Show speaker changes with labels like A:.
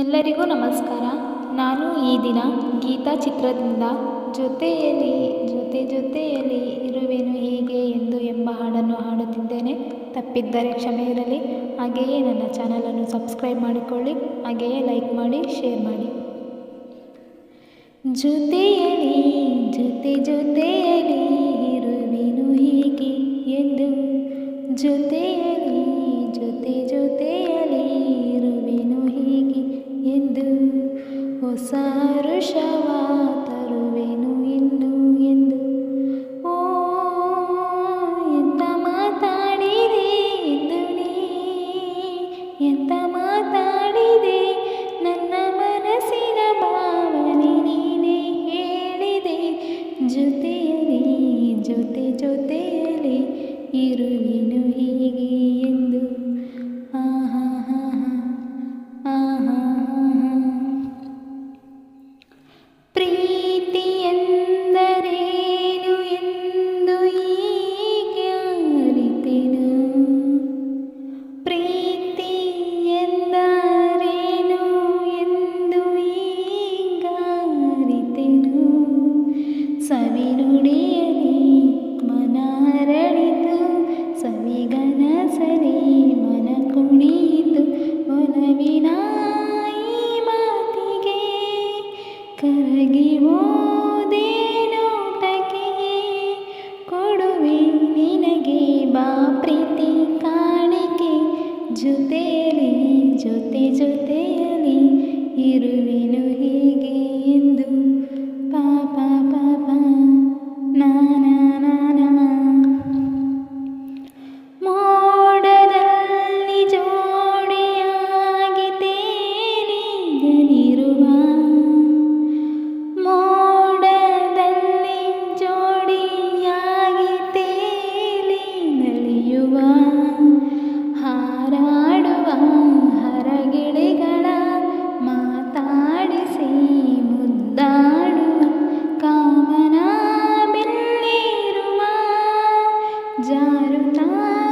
A: ಎಲ್ಲರಿಗೂ ನಮಸ್ಕಾರ. ನಾನು ಈ ದಿನ ಗೀತಾ ಚಿತ್ರದಿಂದ ಜೊತೆಯಲ್ಲಿ, ಜೊತೆ ಜೊತೆಯಲ್ಲಿ ಇರುವೆನು ಹೀಗೆ ಎಂದು ಎಂಬ ಹಾಡನ್ನು ಹಾಡುತ್ತಿದ್ದೇನೆ. ತಪ್ಪಿದ್ದರೆ ಕ್ಷಮೆ ಇರಲಿ. ಹಾಗೆಯೇ ನನ್ನ ಚಾನಲನ್ನು ಸಬ್ಸ್ಕ್ರೈಬ್ ಮಾಡಿಕೊಳ್ಳಿ. ಹಾಗೆಯೇ ಲೈಕ್ ಮಾಡಿ, ಶೇರ್ ಮಾಡಿ. ಜೊತೆಯಲ್ಲಿ, ಜೊತೆ ಜೊತೆಯಲ್ಲಿ ಇರುವೆನು ಹೀಗೆ ಎಂದು. ಜೊತೆಯಲಿ ಹೊಸ ಹರುಷವ ತರುವೆನು ಇನ್ನು ಎಂದು. ಓ, ಎಂತ ಮಾತಾಡಿದೆ ಎಂದು ನೀ? ಎಂತ ಮಾತಾಡಿದೆ? ನನ್ನ ಮನಸ್ಸಿನ ಭಾವನೆ ನೀನೇ ಹೇಳಿದೆ. ಜೊತೆಯಲ್ಲಿ, ಜೊತೆ ಜೊತೆಯಲ್ಲಿ ಇರುವೆನು ಹೀಗೆ ಪ್ರೀತಿ ಎಂದರೇನು ಎಂದು ಈಗ ಅರಿತೆನು ಪ್ರೀತಿ ಎಂದರೇನು ಎಂದು ಈಗ ಅರಿತೆನು ಸವಿನುಡಿಯಲಿ ಮನ ಕರಗಿ ಹೋದೆ ನೋಟಕ್ಕೆ ಕೊಡುವೆ ನಿನಗೆ ಬಾ ಪ್ರೀತಿ ಕಾಣಿಕೆ. ಜೊತೆಯಲ್ಲಿ ಜೊತೆ ಜೊತೆಯಲ್ಲಿ ಇರುವೆನು ಹೀಗೆ ಎಂದು जारुता